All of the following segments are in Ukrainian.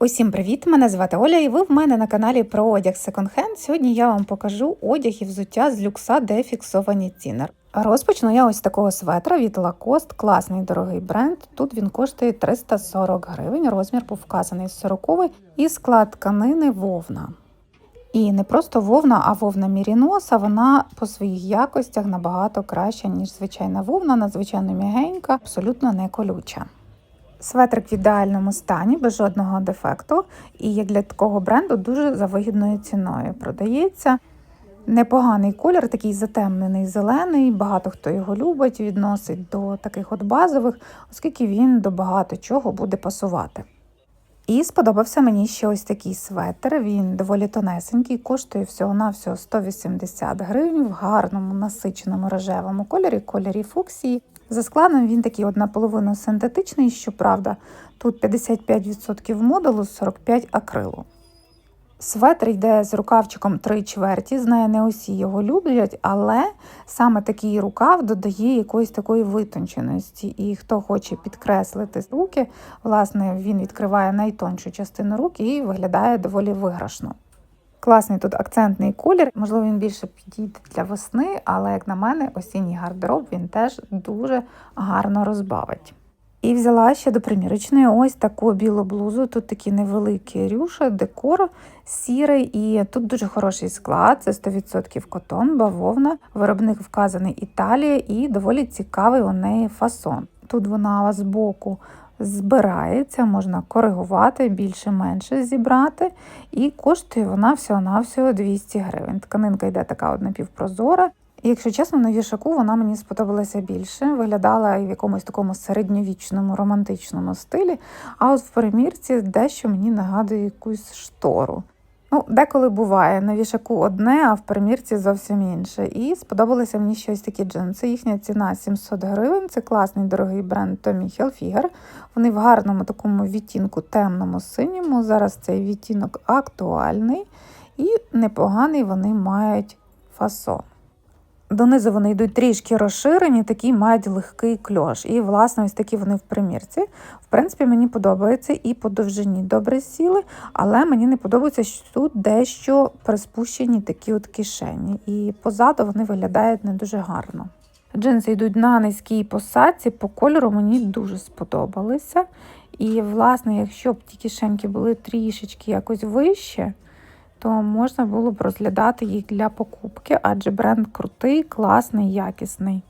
Усім привіт! Мене звати Оля, і ви в мене на каналі про одяг секонд-хенд. Сьогодні я вам покажу одяг і взуття з люкса, де фіксовані ціни. Розпочну я ось такого светра від Lacoste, класний дорогий бренд. Тут він коштує 340 гривень. Розмір був вказаний 40 і склад тканини вовна. І не просто вовна, а вовна Міріноса, вона по своїх якостях набагато краща, ніж звичайна вовна, надзвичайно м'ягенька, абсолютно не колюча. Светрик в ідеальному стані, без жодного дефекту, і як для такого бренду дуже за вигідною ціною продається. Непоганий колір, такий затемнений зелений, багато хто його любить, відносить до таких от базових, оскільки він до багато чого буде пасувати. І сподобався мені ще ось такий светр. Він доволі тонесенький, коштує всього-навсього 180 гривень в гарному насиченому рожевому кольорі, кольорі фуксії. За складом він такий наполовину синтетичний, щоправда, тут 55% модулу, 45% акрилу. Светр йде з рукавчиком 3 чверті, знає, не усі його люблять, але саме такий рукав додає якоїсь такої витонченості. І хто хоче підкреслити руки, власне, він відкриває найтоншу частину руки і виглядає доволі виграшно. Класний тут акцентний колір, можливо, він більше підійде для весни, але, як на мене, осінній гардероб він теж дуже гарно розбавить. І взяла ще до примірочної ось таку білу блузу. Тут такі невеликі рюші, декор сірий, і тут дуже хороший склад. Це 100% котон, бавовна. Виробник вказаний Італія, і доволі цікавий у неї фасон. Тут вона з боку збирається, можна коригувати, більше-менше зібрати. І коштує вона всього-навсього 200 гривень. Тканинка йде така от напівпрозора. І, якщо чесно, на вішаку вона мені сподобалася більше, виглядала в якомусь такому середньовічному романтичному стилі. А от в примірці дещо мені нагадує якусь штору. Ну, деколи буває на вішаку одне, а в примірці зовсім інше. І сподобалися мені щось такі джинси. Їхня ціна 700 гривень. Це класний дорогий бренд Tommy Hilfiger. Вони в гарному такому відтінку темному синьому. Зараз цей відтінок актуальний і непоганий вони мають фасон. Донизу вони йдуть трішки розширені, такі мають легкий кльош. І, власне, ось такі вони в примірці. В принципі, мені подобається і по довжині добре сіли, але мені не подобається, що тут дещо приспущені такі от кишені. І позаду вони виглядають не дуже гарно. Джинси йдуть на низькій посадці, по кольору мені дуже сподобалися. І, власне, якщо б ті кишеньки були трішечки якось вище, то можна було б розглядати їх для покупки, адже бренд крутий, класний, якісний.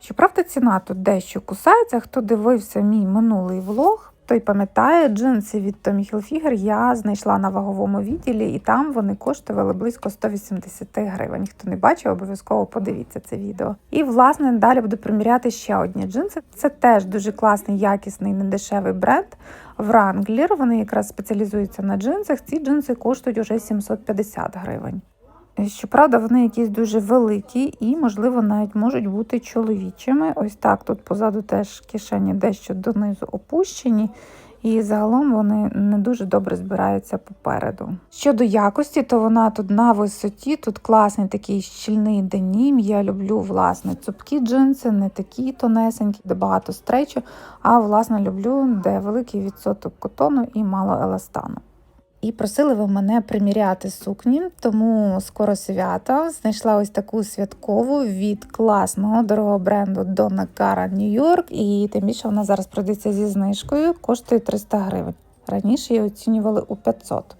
Щоправда, ціна тут дещо кусається. Хто дивився мій минулий влог, той пам'ятає, джинси від Tommy Hilfiger я знайшла на ваговому відділі, і там вони коштували близько 180 гривень. Хто не бачив, обов'язково подивіться це відео. І, власне, далі буду приміряти ще одні джинси. Це теж дуже класний, якісний, недешевий бренд. Wrangler, вони якраз спеціалізуються на джинсах. Ці джинси коштують уже 750 гривень. Щоправда, вони якісь дуже великі і, можливо, навіть можуть бути чоловічими. Ось так тут позаду теж кишені дещо донизу опущені, і загалом вони не дуже добре збираються попереду. Щодо якості, то вона тут на висоті, тут класний такий щільний денім. Я люблю власне цупкі джинси, не такі тонесенькі, де багато стречу, а власне люблю, де великий відсоток котону і мало еластану. І просили ви мене приміряти сукні, тому скоро свята знайшла ось таку святкову від класного дорогого бренду Donna Cara New York. І тим більше вона зараз продається зі знижкою, коштує 300 гривень. Раніше її оцінювали у 500.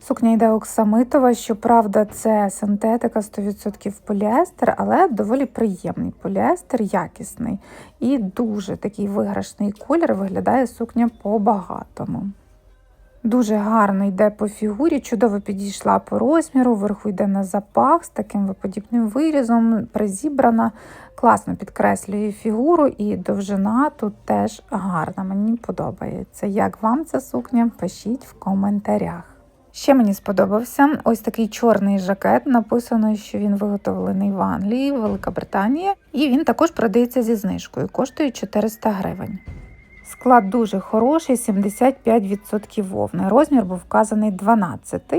Сукня йде оксамитова, щоправда, це синтетика 100% поліестер, але доволі приємний поліестер, якісний і дуже такий виграшний колір виглядає сукня по-багатому. Дуже гарно йде по фігурі, чудово підійшла по розміру, вверху йде на запах з таким виподібним вирізом, призібрана, класно підкреслює фігуру, і довжина тут теж гарна. Мені подобається. Як вам ця сукня? Пишіть в коментарях. Ще мені сподобався ось такий чорний жакет. Написано, що він виготовлений в Англії, Велика Британія, і він також продається зі знижкою, коштує 400 гривень. Склад дуже хороший, 75% вовни. Розмір був вказаний 12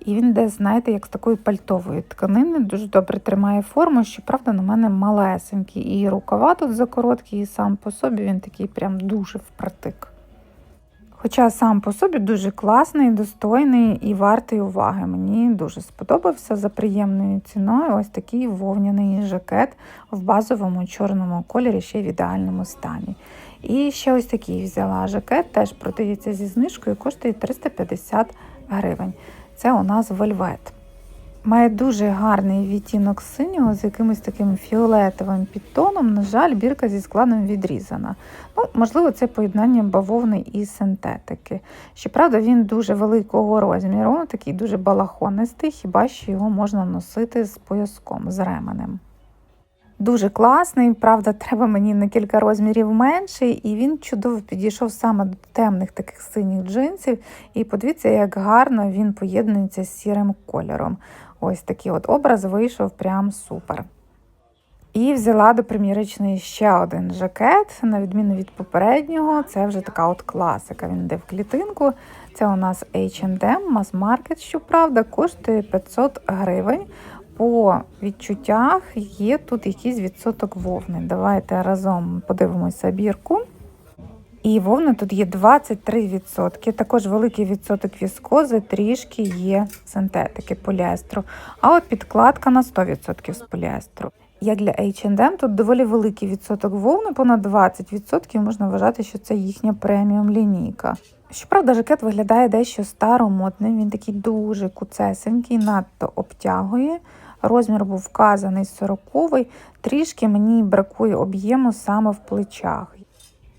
і він десь, знаєте, як з такої пальтової тканини, дуже добре тримає форму, щоправда, на мене малесенький. І рукава тут закороткі, і сам по собі він такий прям дуже впритик. Хоча сам по собі дуже класний, достойний і вартий уваги. Мені дуже сподобався за приємною ціною. Ось такий вовняний жакет в базовому чорному кольорі, ще й в ідеальному стані. І ще ось такий взяла жакет, теж продається зі знижкою, коштує 350 гривень. Це у нас вельвет. Має дуже гарний відтінок синього з якимось таким фіолетовим підтоном. На жаль, бірка зі складом відрізана. Ну, Можливо, це поєднання бавовни і синтетики. Щоправда, він дуже великого розміру, такий дуже балахонистий, хіба що його можна носити з пояском, з ременем. Дуже класний, правда, треба мені на кілька розмірів менший, і він чудово підійшов саме до темних таких синіх джинсів. І подивіться, як гарно він поєднується з сірим кольором. Ось такий от образ вийшов прям супер. І взяла до примірочної ще один жакет, на відміну від попереднього, це вже така от класика. Він йде в клітинку. Це у нас H&M, мас-маркет, щоправда, коштує 500 гривень. По відчуттях є тут якийсь відсоток вовни. Давайте разом подивимося бірку. І вовни тут є 23%. Також великий відсоток віскози, трішки є синтетики поліестру. А от підкладка на 100% з поліестру. Як для H&M, тут доволі великий відсоток вовни, понад 20%. Можна вважати, що це їхня преміум лінійка. Щоправда, жакет виглядає дещо старомодним, він такий дуже куцесенький, надто обтягує. Розмір був вказаний 40-й, трішки мені бракує об'єму саме в плечах.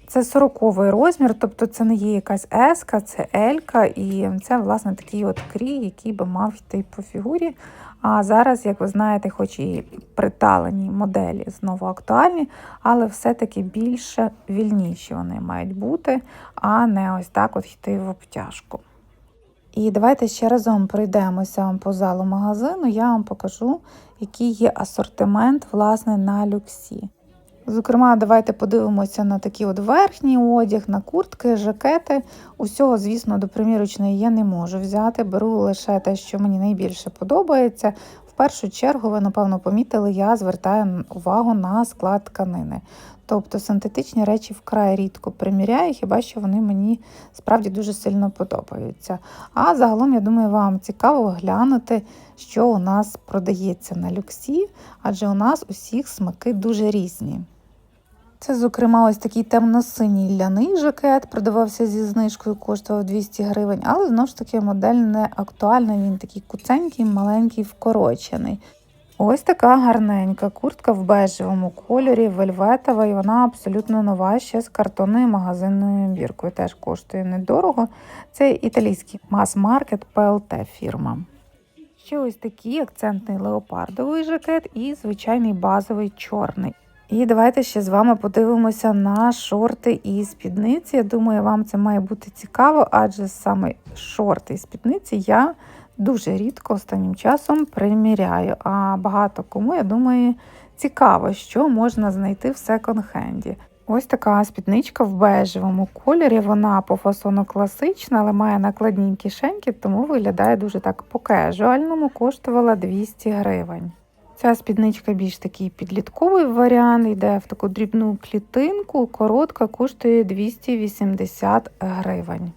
Це 40-й розмір, тобто це не є якась еска, це елька, і це, власне, такий от крій, який би мав йти по фігурі. А зараз, як ви знаєте, хоч і приталені моделі знову актуальні, але все-таки більше вільніші вони мають бути, а не ось так от йти в обтяжку. І давайте ще разом пройдемося по залу магазину, я вам покажу, який є асортимент власне, на люксі. Зокрема, давайте подивимося на такий от верхній одяг, на куртки, жакети. Усього, звісно, до примірочної я не можу взяти. Беру лише те, що мені найбільше подобається. В першу чергу, ви, напевно, помітили, я звертаю увагу на склад тканини. Тобто синтетичні речі вкрай рідко приміряю, хіба що вони мені справді дуже сильно подобаються. А загалом, я думаю, вам цікаво глянути, що у нас продається на люксі, адже у нас усіх смаки дуже різні. Це, зокрема, ось такий темно-синій ляний жакет, продавався зі знижкою, коштував 200 гривень, але знову ж таки модель не актуальна, він такий куценький, маленький, вкорочений. Ось така гарненька куртка в бежевому кольорі, вельветова, і вона абсолютно нова, ще з картонною магазинною біркою. Теж коштує недорого. Це італійський мас-маркет PLT фірма. Ще ось такий акцентний леопардовий жакет і звичайний базовий чорний. І давайте ще з вами подивимося на шорти і спідниці. Я думаю, вам це має бути цікаво, адже саме шорти і спідниці я дуже рідко останнім часом приміряю. А багато кому, я думаю, цікаво, що можна знайти в секонд-хенді. Ось така спідничка в бежевому кольорі. Вона по фасону класична, але має накладні кишеньки, тому виглядає дуже так по-кежуальному, коштувала 200 гривень. Ця спідничка більш такий підлітковий варіант, йде в таку дрібну клітинку, коротка, коштує 280 гривень.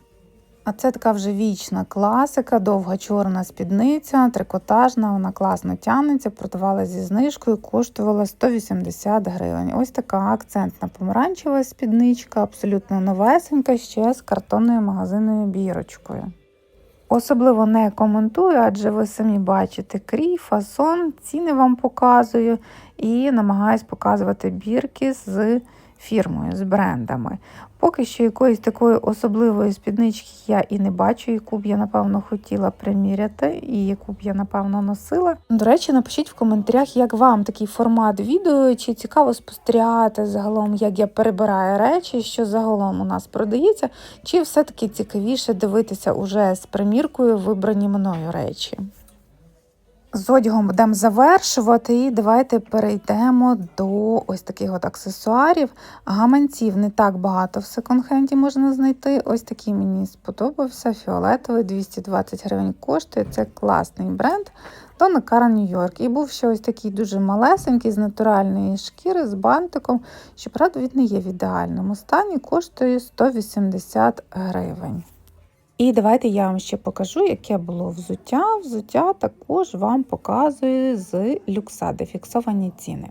А це така вже вічна класика, довга чорна спідниця, трикотажна, вона класно тягнеться, продавала зі знижкою, коштувала 180 гривень. Ось така акцентна помаранчева спідничка, абсолютно новесенька, ще з картонною магазинною бірочкою. Особливо не коментую, адже ви самі бачите крій, фасон, ціни вам показую і намагаюсь показувати бірки з фірмою, з брендами. Поки що якоїсь такої особливої спіднички я і не бачу, яку б я, напевно, хотіла приміряти, і яку б я, напевно, носила. До речі, напишіть в коментарях, як вам такий формат відео, чи цікаво спостерігати загалом, як я перебираю речі, що загалом у нас продається, чи все-таки цікавіше дивитися уже з приміркою вибрані мною речі. З одягом будемо завершувати, і давайте перейдемо до ось таких от аксесуарів. Гаманців не так багато в секонд-хенді можна знайти. Ось такий мені сподобався. Фіолетовий, 220 гривень коштує. Це класний бренд. Тонна Кара Нью-Йорк. І був ще ось такий дуже малесенький з натуральної шкіри з бантиком. Щоправда, він не є в ідеальному стані, коштує 180 гривень. І давайте я вам ще покажу, яке було взуття. Взуття також вам показую з люкса, де фіксовані ціни.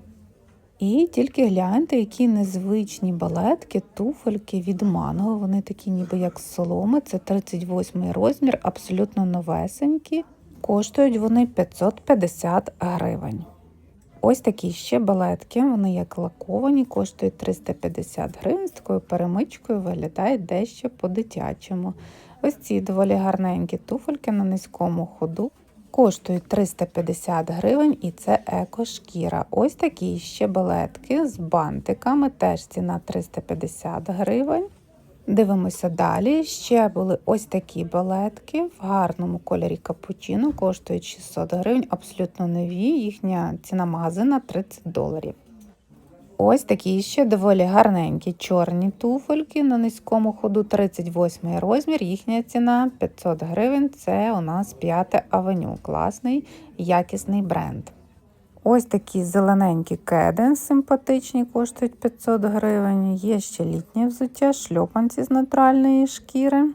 І тільки гляньте, які незвичні балетки, туфельки від манго. Вони такі, ніби як соломи. Це 38 розмір, абсолютно новесенькі. Коштують вони 550 гривень. Ось такі ще балетки, вони як лаковані, коштують 350 гривень. З такою перемичкою виглядають дещо по-дитячому. Ось ці доволі гарненькі туфельки на низькому ходу. Коштують 350 гривень і це еко-шкіра. Ось такі ще балетки з бантиками, теж ціна 350 гривень. Дивимося далі. Ще були ось такі балетки в гарному кольорі капучино, коштують 600 гривень, абсолютно нові. Їхня ціна магазина 30 доларів. Ось такі ще доволі гарненькі чорні туфельки на низькому ходу 38 розмір. Їхня ціна 500 гривень. Це у нас 5 авеню. Класний, якісний бренд. Ось такі зелененькі кеди симпатичні, коштують 500 гривень. Є ще літнє взуття, шльопанці з натуральної шкіри.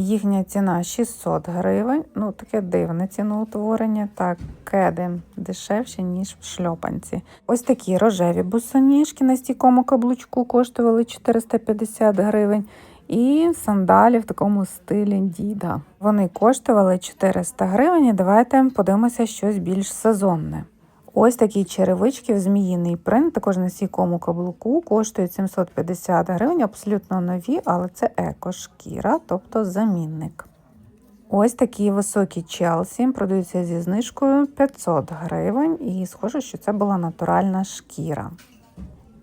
Їхня ціна 600 гривень. Ну, таке дивне ціноутворення. Так, кеди дешевші, ніж в шльопанці. Ось такі рожеві босоніжки на стійкому каблучку коштували 450 гривень. І сандалі в такому стилі діда. Вони коштували 400 гривень. Давайте подивимося щось більш сезонне. Ось такі черевички в зміїний принт, також на стійкому каблуку, коштують 750 гривень, абсолютно нові, але це еко-шкіра, тобто замінник. Ось такі високі Челсі продаються зі знижкою 500 гривень, і схоже, що це була натуральна шкіра.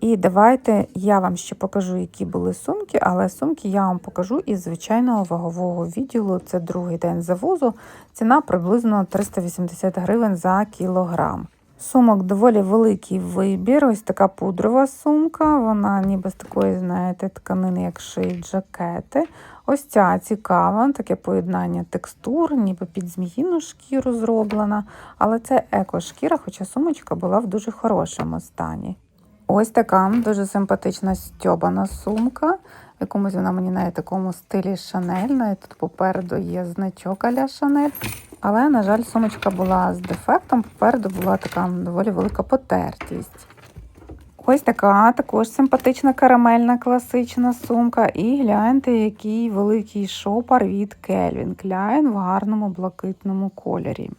І давайте я вам ще покажу, які були сумки, але сумки я вам покажу із звичайного вагового відділу. Це другий день завозу. Ціна приблизно 380 гривень за кілограм. Сумок доволі великий вибір. Ось така пудрова сумка, вона ніби з такої, знаєте, тканини, як шиють жакети. Ось ця цікава, таке поєднання текстур, ніби під зміїну шкіру зроблена. Але це еко-шкіра, хоча сумочка була в дуже хорошому стані. Ось така дуже симпатична стьобана сумка. Якомусь вона мені на такому стилі Шанель. Навіть тут попереду є значок аля Шанель. Але, на жаль, сумочка була з дефектом, попереду була така доволі велика потертість. Ось така також симпатична карамельна класична сумка. І гляньте, який великий шопар від Calvin Klein в гарному блакитному кольорі.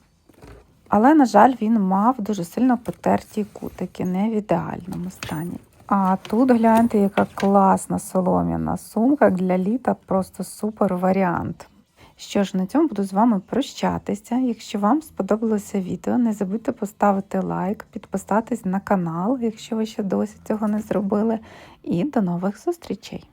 Але, на жаль, він мав дуже сильно потерті кутики, не в ідеальному стані. А тут гляньте, яка класна солом'яна сумка для літа, просто супер варіант. Що ж, на цьому буду з вами прощатися. Якщо вам сподобалося відео, не забудьте поставити лайк, підписатись на канал, якщо ви ще досі цього не зробили. І до нових зустрічей!